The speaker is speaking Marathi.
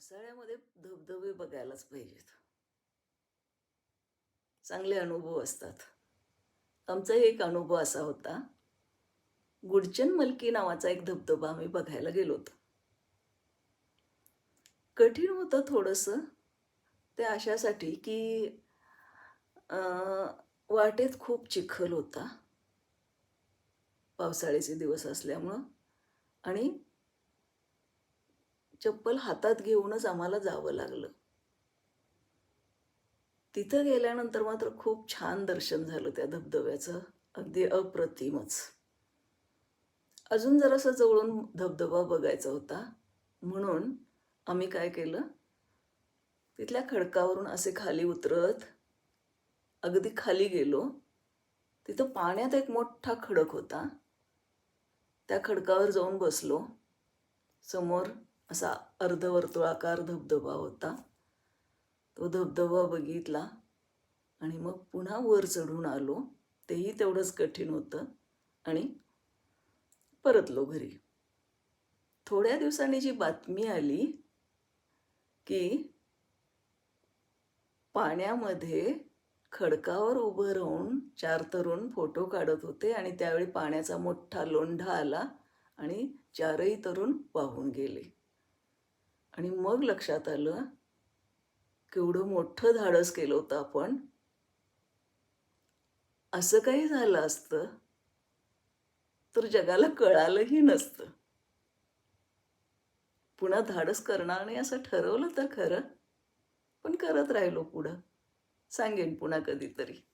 पावसाळ्यामध्ये धबधबे बघायलाच पाहिजेत. चांगले अनुभव असतात. आमचा एक अनुभव असा होता. गुडचन मलकी नावाचा एक धबधबा आम्ही बघायला गेलो होतो. कठीण होतं थोडंसं. ते अशासाठी की वाटेत खूप चिखल होता. पावसाळ्याचे दिवस असल्यामुळं. आणि चप्पल हातात घेऊनच आम्हाला जावं लागलं. तिथं गेल्यानंतर मात्र खूप छान दर्शन झालं त्या धबधब्याचं. अगदी अप्रतिमच. अजून जरासं जवळून धबधबा बघायचा होता. म्हणून आम्ही काय केलं? तिथल्या खडकावरून असे खाली उतरत अगदी खाली गेलो. तिथं पाण्यात एक मोठा खडक होता. त्या खडकावर जाऊन बसलो. समोर असा अर्धवर्तुळाकार धबधबा होता. तो धबधबा बघितला आणि मग पुन्हा वर चढून आलो. तेही तेवढंच कठीण होतं आणि परतलो घरी. थोड्या दिवसांनी जी बातमी आली की पाण्यामध्ये खडकावर उभं राहून चार तरुण फोटो काढत होते आणि त्यावेळी पाण्याचा मोठा लोंढा आला आणि चारही तरुण वाहून गेले. आणि मग लक्षात आलं केवढं मोठं धाडस केलं होतं आपण. असं काही झालं असतं तर जगाला कळालंही नसतं. पुन्हा धाडस करणार नाही असं ठरवलं तर खरं पण करत राहिलो पुढं. सांगेन पुन्हा कधीतरी.